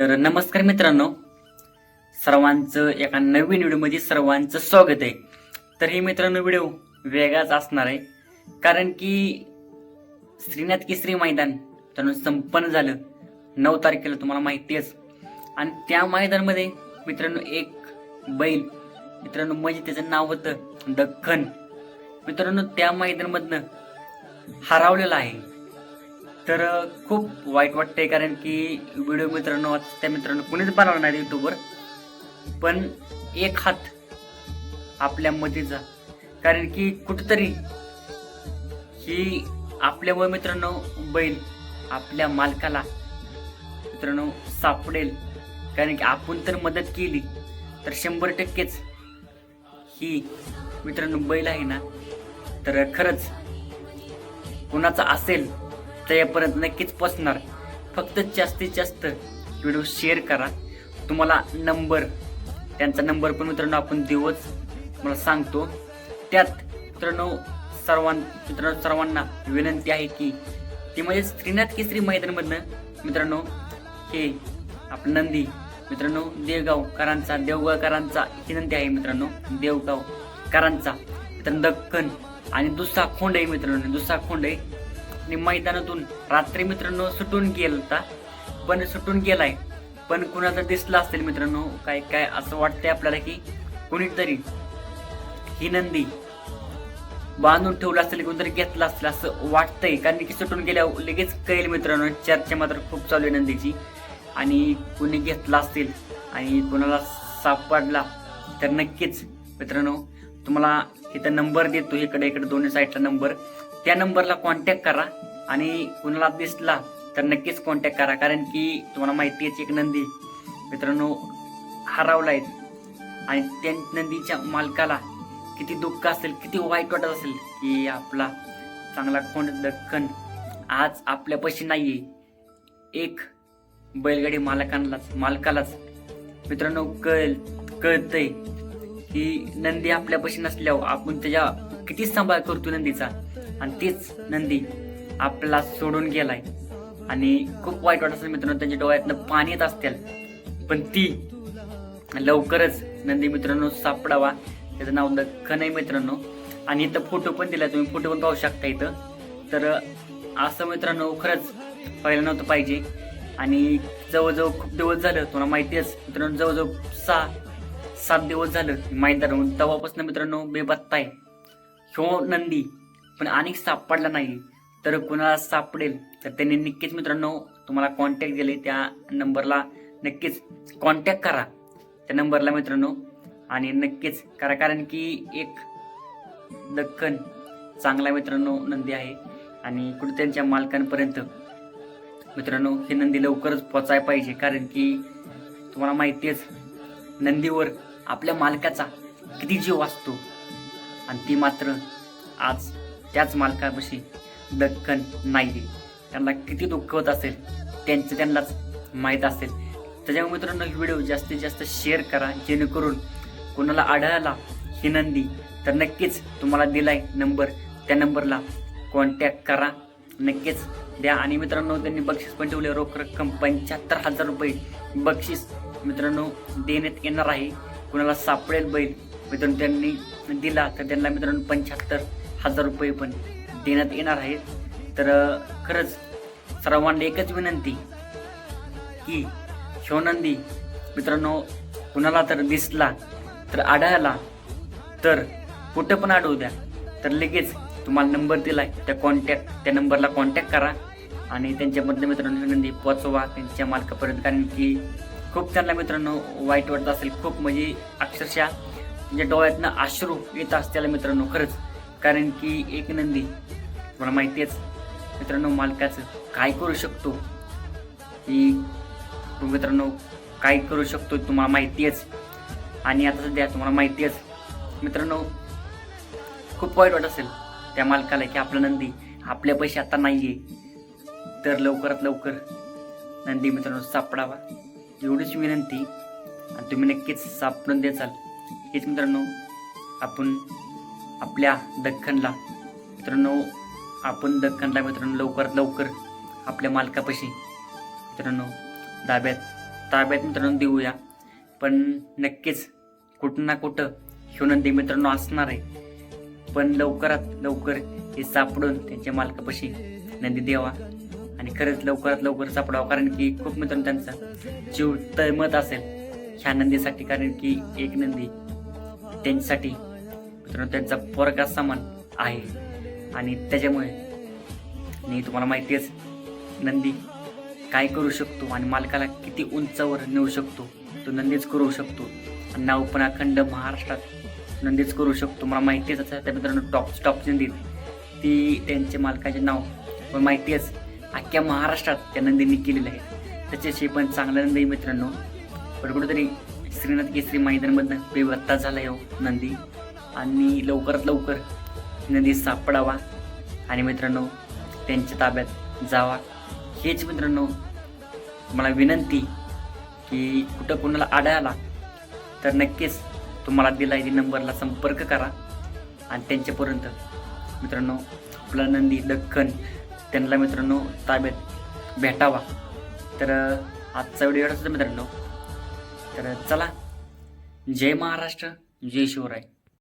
तर नमस्कार मित्रांनो. सर्वांचं एका नवीन व्हिडिओमध्ये सर्वांचं स्वागत आहे. तर हे मित्रांनो व्हिडिओ वेगळाच असणार आहे. कारण की श्रीनाथ केसरी मैदान मित्रांनो संपन्न झालं. नऊ तारखेला तुम्हाला माहिती आहेच. आणि त्या मैदानामध्ये मित्रांनो एक बैल मित्रांनो म्हणजे त्याचं नाव होतं दख्खन. मित्रांनो त्या मैदानामधनं हरवलेलं आहे. तर खूप वाईट वाटतंय कारण की व्हिडिओ मित्रांनो त्या मित्रांनो कुणीच बनवणार नाही युट्यूबवर पण एक हात आपल्या मतीचा कारण की कुठतरी ही आपल्यामुळे मित्रांनो बैल आपल्या मालकाला मित्रांनो सापडेल. कारण की आपण तर मदत केली तर शंभर टक्केच ही मित्रांनो बैल आहे ना. तर खरंच कुणाचा असेल तयापर्यंत नक्कीच पोचणार. फक्त जास्तीत जास्त व्हिडिओ शेअर करा. तुम्हाला नंबर त्यांचा नंबर पण मित्रांनो आपण देऊच मला सांगतो. त्यात मित्रांनो सर्वां मित्रांनो सर्वांना विनंती आहे की ती म्हणजे श्रीनाथ केसरी मैदानमधनं मित्रांनो हे आपलं नंदी मित्रांनो देवगावकरांचा देवगावकरांचा विनंती आहे मित्रांनो देवगावकरांचा. मित्रांनो दक्कन आणि दुसरा खोंड आहे मित्रांनो दुसरा खोंड आहे आणि मैदानातून रात्री मित्रांनो सुटून गेला होता पण सुटून गेलाय. पण कुणाला दिसला असेल मित्रांनो काय काय असं वाटतंय आपल्याला की कुणीतरी ही नंदी बांधून ठेवलं असेल कोणतरी घेतलं असेल असं वाटतंय. कारण की सुटून गेल्यावर लगेच कळेल मित्रांनो चर्चा मात्र खूप चालू आहे नंदीची. आणि कुणी घेतला असेल आणि कुणाला सापडला तर नक्कीच मित्रांनो तुम्हाला इथं नंबर देतो. इकडे इकडे दोन्ही साईडला नंबर. त्या नंबरला कॉन्टॅक्ट करा आणि कुणाला दिसला तर नक्कीच कॉन्टॅक्ट करा. कारण की तुम्हाला माहिती आहे एक नंदी मित्रांनो हरवला आहे. आणि त्या नंदीच्या मालकाला किती दुःख असेल किती वाईट वाटत असेल की आपला चांगला कोण दख्खन आज आपल्यापाशी नाहीये. एक बैलगाडी मालकांनाच मालकालाच. मित्रांनो कळ कळतंय की नंदी आपल्यापाशी नसल्यावर आपण त्याच्या किती सांभाळ करतो नंदीचा. आणि तीच नंदी आपला सोडून गेलाय. आणि खूप वाईट वाटत असेल मित्रांनो त्यांच्या डोळ्यातनं पाणी येत असतील. पण ती लवकरच नंदी मित्रांनो सापडावा. त्याचं नाव दखन आहे मित्रांनो. आणि इथं फोटो पण दिला तुम्ही फोटो पण पाहू शकता इथं. तर असं मित्रांनो खरंच व्हायला नव्हतं पाहिजे. आणि जवळजवळ खूप दिवस झालं तुम्हाला माहितीच मित्रांनो जवळजवळ सहा सात दिवस झालं मैदानावरून. तेव्हापासून मित्रांनो बेबत्ता आहे. ह्यो नंदी पण अनेक सापडला नाही. तर कुणाला सापडेल? तर त्यांनी नक्कीच मित्रांनो तुम्हाला कॉन्टॅक्ट दिले त्या नंबरला नक्कीच कॉन्टॅक्ट करा त्या नंबरला मित्रांनो. आणि नक्कीच करा कारण की एक दख्खन चांगला मित्रांनो नंदी आहे. आणि कुठे त्यांच्या मालकांपर्यंत मित्रांनो ही नंदी लवकरच पोचायला पाहिजे. कारण की तुम्हाला माहिती आहेच नंदीवर आपल्या मालकाचा किती जीव असतो. आणि ती मात्र आज त्याच मालकापाशी दक्कन नाही त्यांना किती दुःख होत असेल त्यांचं त्यांनाच माहीत असेल. त्याच्यामुळे मित्रांनो ही व्हिडिओ जास्तीत जास्त शेअर करा जेणेकरून कोणाला आढळला ही नंदी तर नक्कीच तुम्हाला दिलाय नंबर त्या नंबरला कॉन्टॅक्ट करा. नक्कीच द्या. आणि मित्रांनो त्यांनी बक्षीस पण ठेवले रोख रक्कम पंच्याहत्तर हजार रुपये. बक्षीस मित्रांनो देण्यात येणार आहे. कुणाला सापडेल बैल मित्रांनो त्यांनी दिला तर त्यांना मित्रांनो पंच्याहत्तर हजार रुपये पण देण्यात येणार आहेत. तर खरंच सर्वांना एकच विनंती की शिवनंदी मित्रांनो कुणाला तर दिसला तर आढळला तर कुठं पण आढळू द्या. तर लगेच तुम्हाला नंबर दिला आहे त्या कॉन्टॅक्ट त्या नंबरला कॉन्टॅक्ट करा आणि त्यांच्यामधले मित्रांनो विनंती पोचवा. त्यांच्या मालकापर्यंत. कारण की खूप त्यांना मित्रांनो वाईट वाटत असेल. खूप म्हणजे अक्षरशः त्यांच्या डोळ्यातनं अश्रू येत असत्याला मित्रांनो. खरंच कारण की एक नंदी तुम्हाला माहिती आहेच मित्रांनो मालकाचं काय करू शकतो? की मित्रांनो काय करू शकतो तुम्हाला माहिती आहेच. आणि आता सध्या तुम्हाला माहिती आहेच मित्रांनो खूप वाईट वाटत असेल त्या मालकाला की आपला नंदी आपल्या पैसे आता नाही आहे तर लवकरात लवकर नंदी मित्रांनो सापडावा. एवढीच विनंती. आणि तुम्ही नक्कीच सापडून द्याल हेच मित्रांनो आपण आपल्या दख्खनला. मित्रांनो आपण दख्खनला मित्रांनो लवकरात लवकर आपल्या मालकापाशी मित्रांनो दाब्यात ताब्यात मित्रांनो देऊया. पण नक्कीच कुठं ना कुठं ह्यो नंदी मित्रांनो असणार आहे. पण लवकरात लवकर हे सापडून त्यांच्या मालकापाशी नंदी द्यावा. आणि खरंच लवकरात लवकर सापडावा. कारण की खूप मित्रांनो त्यांचा जीव तळमत असेल ह्या नंदीसाठी. कारण की एक नंदी त्यांच्यासाठी मित्रांनो त्यांचा पोरगा समान आहे. आणि त्याच्यामुळे मी तुम्हाला माहिती आहेच नंदी काय करू शकतो आणि मालकाला किती उंचावर नेऊ शकतो तो नंदीच करू शकतो. आणि नाव पण अखंड महाराष्ट्रात नंदीच करू शकतो. मला माहिती असं त्या मित्रांनो टॉप टॉप नंदीत ती त्यांचे मालकाचे नाव पण माहिती अख्ख्या महाराष्ट्रात त्या नंदींनी केलेलं आहे. त्याच्याशी पण चांगला नंदी मित्रांनो. पण कुठेतरी श्रीनाथ केसरी मैदानमधनं बेवत्ता झाला हो नंदी. आणि लवकरात लवकर नंदी सापडावा. आणि मित्रांनो त्यांच्या ताब्यात जावा. हेच मित्रांनो मला विनंती की कुठं कुणाला आढळला तर नक्कीच तुम्हाला दिला आहे नंबरला संपर्क करा. आणि त्यांच्यापर्यंत मित्रांनो आपला नंदी दख्खन त्यांना मित्रांनो ताब्यात भेटावा. तर आजचा व्हिडिओ असतो मित्रांनो. तर चला जय महाराष्ट्र जय शिवराय.